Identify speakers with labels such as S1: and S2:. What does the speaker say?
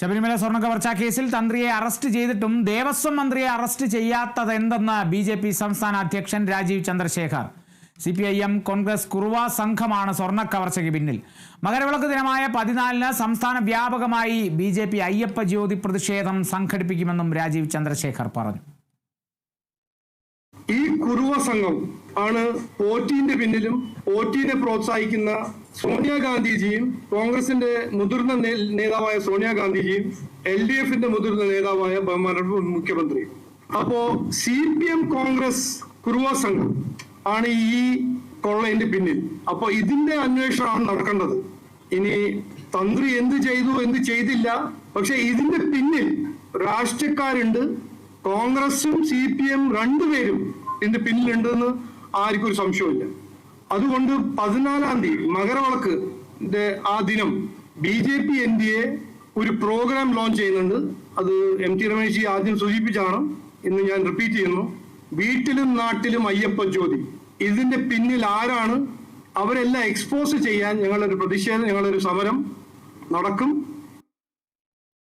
S1: ശബരിമല സ്വർണ കവർച്ചാ കേസിൽ തന്ത്രിയെ അറസ്റ്റ് ചെയ്തിട്ടും ദേവസ്വം മന്ത്രിയെ അറസ്റ്റ് ചെയ്യാത്തത് എന്തെന്ന് ബി ജെ പി സംസ്ഥാന അധ്യക്ഷൻ Rajeev Chandrasekhar. C P I M Congress Kuruva സംഘമാണ് സ്വർണ കവർച്ചയ്ക്ക് പിന്നിൽ. മകരവിളക്ക് ദിനമായ പതിനാലിന് സംസ്ഥാന വ്യാപകമായി B J P Ayyappa Jyoti പ്രതിഷേധം സംഘടിപ്പിക്കുമെന്നും രാജീവ് ചന്ദ്രശേഖർ പറഞ്ഞു.
S2: ഈ കുറുവ സംഘം ആണ് പോറ്റീന്റെ പിന്നിലും പോറ്റീനെ പ്രോത്സാഹിക്കുന്ന സോണിയാഗാന്ധിജിയും കോൺഗ്രസിന്റെ മുതിർന്ന നേതാവായ സോണിയാഗാന്ധിജിയും എൽ ഡി എഫിന്റെ മുതിർന്ന നേതാവായ ബഹുമാനപ്പെട്ട മുഖ്യമന്ത്രി. അപ്പോ C P M Congress Kuruva സംഘം ആണ് ഈ കൊള്ളയിന്റെ പിന്നിൽ. അപ്പൊ ഇതിന്റെ അന്വേഷണമാണ് നടക്കേണ്ടത്. ഇനി തന്ത്രി എന്ത് ചെയ്തു എന്ത് ചെയ്തില്ല പക്ഷെ ഇതിന്റെ പിന്നിൽ രാഷ്ട്രീയക്കാരുണ്ട്. കോൺഗ്രസും സി പി എം രണ്ടുപേരും ഇതിന്റെ പിന്നിലുണ്ടെന്ന് ആർക്കും ഒരു സംശയമില്ല അതുകൊണ്ട് പതിനാലാം തീയതി മകരവിളക്ക് ആ ദിനം B J P N D A ഒരു പ്രോഗ്രാം ലോഞ്ച് ചെയ്യുന്നുണ്ട്. അത് എം ടി രമേശ് ആദ്യം സൂചിപ്പിച്ചാണ് എന്ന് ഞാൻ റിപ്പീറ്റ് ചെയ്യുന്നു. വീട്ടിലും നാട്ടിലും അയ്യപ്പ ജ്യോതി. ഇതിന്റെ പിന്നിൽ ആരാണ്? അവരെല്ലാം എക്സ്പോസ് ചെയ്യാൻ ഞങ്ങളൊരു പ്രതിഷേധം ഞങ്ങളൊരു സമരം നടക്കും.